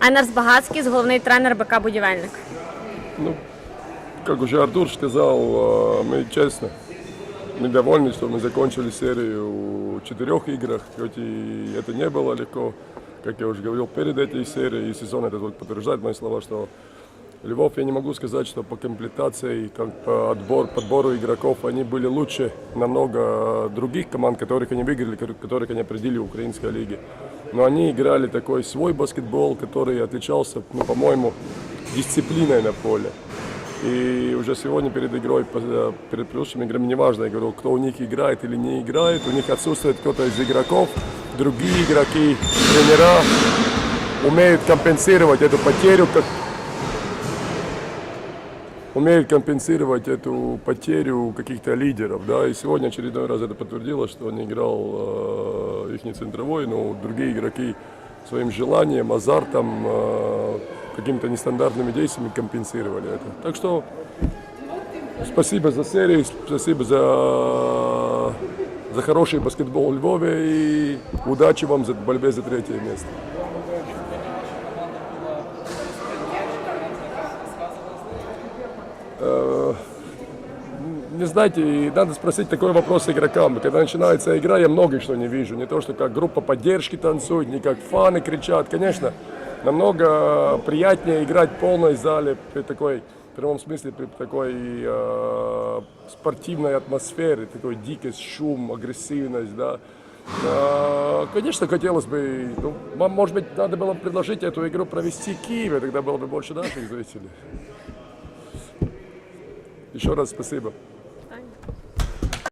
Айнарс Багацький, головний тренер БК Будівельник. Ну, как уже Артур сказал, э, мы честно, мы довольны, что мы закончили серию в четырех играх, хоть и это не было легко, как я уже говорил перед этой серией, и сезон это только подтверждает мои слова, что Львов, я не могу сказать, что по комплектации, как по отбор, подбору игроков, они были лучше намного других команд, которых они выиграли, которых они определили в украинской лиге. Но они играли такой свой баскетбол, который отличался, ну, по-моему, дисциплиной на поле. И уже сегодня перед игрой, перед предыдущими играми, неважно, я говорил, кто у них играет или не играет, у них отсутствует кто-то из игроков, другие игроки, тренера умеют компенсировать эту потерю, как умеют компенсировать эту потерю каких-то лидеров, да, и сегодня очередной раз это подтвердилось, что не играл э, их центровой, но другие игроки своим желанием, азартом, э, какими-то нестандартными действиями компенсировали это. Так что спасибо за серию, спасибо за, за хороший баскетбол в Львове и удачи вам за борьбе за третье место. Не знаете, и надо спросить такой вопрос игрокам. Когда начинается игра, я много что не вижу. Не то, что как группа поддержки танцует, не как фаны кричат. Конечно, намного приятнее играть в полной зале при такой, в прямом смысле, при такой э, спортивной атмосфере, такой дикость, шум, агрессивность, да. Э, Конечно, хотелось бы, ну, вам, может быть, надо было предложить эту игру провести в Киеве, тогда было бы больше наших зрителей. Еще раз спасибо.